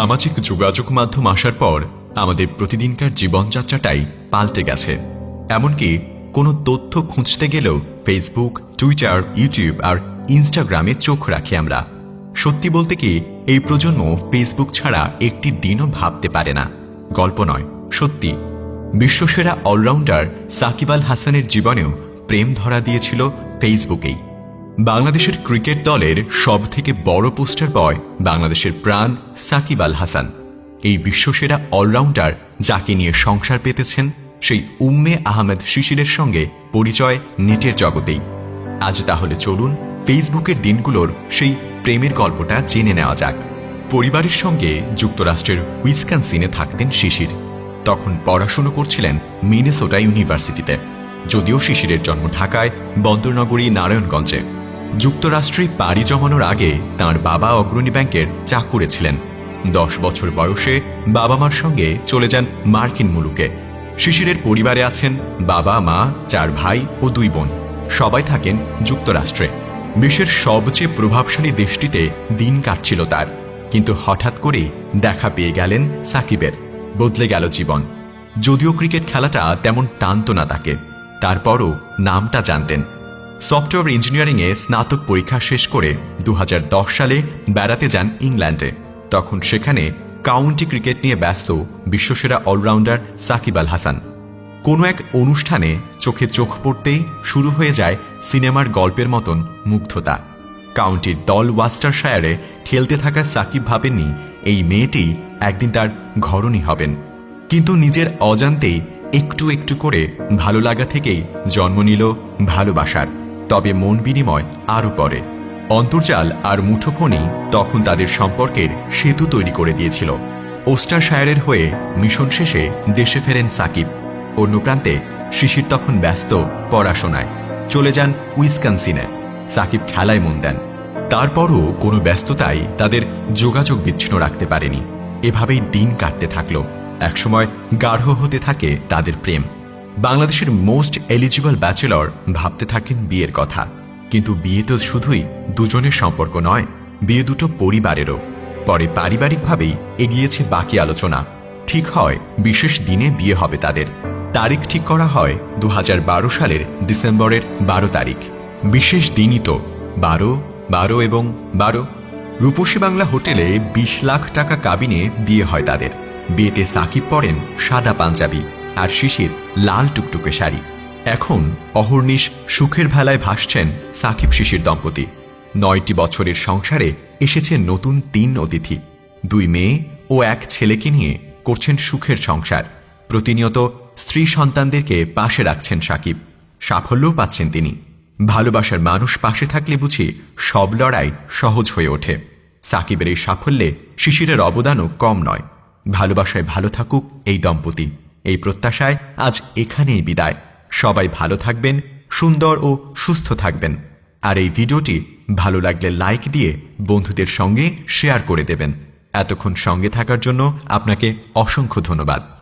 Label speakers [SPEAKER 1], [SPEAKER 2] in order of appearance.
[SPEAKER 1] সামাজিক যোগাযোগ মাধ্যম আসার পর আমাদের প্রতিদিনকার জীবনযাত্রাটাই পাল্টে গেছে। এমনকি কোনো তথ্য খুঁজতে গেলেও ফেসবুক টুইটার ইউটিউব আর ইনস্টাগ্রামে চোখ রাখি আমরা। সত্যি বলতে কি, এই প্রজন্ম ফেসবুক ছাড়া একটি দিনও ভাবতে পারে না। গল্প নয়, সত্যি। বিশ্বসেরা অলরাউন্ডার সাকিব আল হাসানের জীবনেও প্রেম ধরা দিয়েছিল ফেসবুকেই বাংলাদেশের ক্রিকেট দলের সব থেকে বড় পোস্টার বয় বাংলাদেশের প্রাণ সাকিব আল হাসান। এই বিশ্বসেরা অলরাউন্ডার যাকে নিয়ে সংসার পেতেছেন সেই উম্মে আহমেদ শিশিরের সঙ্গে পরিচয় নেটের জগতেই। আজ তাহলে চলুন ফেসবুকের দিনগুলোর সেই প্রেমের গল্পটা জেনে নেওয়া যাক। পরিবারের সঙ্গে যুক্তরাষ্ট্রের উইসকানসিনে থাকতেন শিশির। তখন পড়াশুনো করছিলেন মিনেসোটা ইউনিভার্সিটিতে। যদিও শিশিরের জন্ম ঢাকায় বন্দরনগরী নারায়ণগঞ্জে। যুক্তরাষ্ট্রে পাড়ি জমানোর আগে তার বাবা অগ্রণী ব্যাংকের চাকুরে ছিলেন। দশ বছর বয়সে বাবা মার সঙ্গে চলে যান মার্কিন মুলুকে। শিশিরের পরিবারে আছেন বাবা, মা, চার ভাই ও দুই বোন। সবাই থাকেন যুক্তরাষ্ট্রে। বিশ্বের সবচেয়ে প্রভাবশালী দেশটিতে দিন কাটছিল তার। কিন্তু হঠাৎ করেই দেখা পেয়ে গেলেন সাকিবের। বদলে গেল জীবন। যদিও ক্রিকেট খেলাটা তেমন টানত না তাকে। তারপরও নামটা জানতেন। সফটওয়্যার ইঞ্জিনিয়ারিংয়ে স্নাতক পরীক্ষা শেষ করে দু হাজার দশ সালে বেড়াতে যান ইংল্যান্ডে। তখন সেখানে কাউন্টি ক্রিকেট নিয়ে ব্যস্ত বিশ্বসেরা অলরাউন্ডার সাকিব আল হাসান। কোনো এক অনুষ্ঠানে চোখে চোখ পড়তেই শুরু হয়ে যায় সিনেমার গল্পের মতন মুগ্ধতা। কাউন্টির দল ওয়াস্টারশায়ারে খেলতে থাকা সাকিব ভাবেননি এই মেয়েটি একদিন তার ঘরণী হবেন। কিন্তু নিজের অজান্তেই একটু একটু করে ভালো লাগা থেকেই জন্ম নিল ভালোবাসার। তবে মন বিনিময় আরও পরে অন্তর্জাল আর মুঠোফোনই তখন তাদের সম্পর্কের সেতু তৈরি করে দিয়েছিল। ওস্টার শায়ারের হয়ে মিশন শেষে দেশে ফেরেন সাকিব। অন্য প্রান্তে শিশির তখন ব্যস্ত পড়াশোনায়। চলে যান উইসকানসিনে। সাকিব খেলায় মন দেন। তারপরও কোনো ব্যস্ততাই তাদের যোগাযোগ বিচ্ছিন্ন রাখতে পারেনি। এভাবেই দিন কাটতে থাকল। একসময় গাঢ় হতে থাকে তাদের প্রেম। বাংলাদেশের মোস্ট এলিজিবল ব্যাচেলর ভাবতে থাকেন বিয়ের কথা। কিন্তু বিয়ে তো শুধুই দুজনের সম্পর্ক নয়, বিয়ে দুটো পরিবারেরও। পরে পারিবারিকভাবেই এগিয়েছে বাকি আলোচনা। ঠিক হয়, বিশেষ দিনে বিয়ে হবে তাদের। তারিখ ঠিক করা হয় দু হাজার বারো সালের ডিসেম্বরের বারো তারিখ। বিশেষ দিনই তো, বারো বারো এবং বারো। রূপসী বাংলা হোটেলে বিশ লাখ টাকা কাবিনে বিয়ে হয় তাদের। বিয়েতে সাকিব পড়েন সাদা পাঞ্জাবি। আর শিশির লাল টুকটুকে শাড়ি। এখন অহর্নিশ সুখের ভেলায় ভাসছেন সাকিব শিশির দম্পতি। নয়টি বছরের সংসারে এসেছে নতুন তিন অতিথি। দুই মেয়ে ও এক ছেলেকে নিয়ে করছেন সুখের সংসার। প্রতিনিয়ত স্ত্রী সন্তানদেরকে পাশে রাখছেন সাকিব। সাফল্যও পাচ্ছেন তিনি। ভালোবাসার মানুষ পাশে থাকলে বুঝি সব লড়াই সহজ হয়ে ওঠে। সাকিবের এই সাফল্যে শিশিরের অবদানও কম নয়। ভালোবাসায় ভালো থাকুক এই দম্পতি। এই প্রত্যাশায় আজ এখানেই বিদায়। সবাই ভালো থাকবেন, সুন্দর ও সুস্থ থাকবেন। আর এই ভিডিওটি ভালো লাগলে লাইক দিয়ে বন্ধুদের সঙ্গে শেয়ার করে দেবেন। এতক্ষণ সঙ্গে থাকার জন্য আপনাকে অসংখ্য ধন্যবাদ।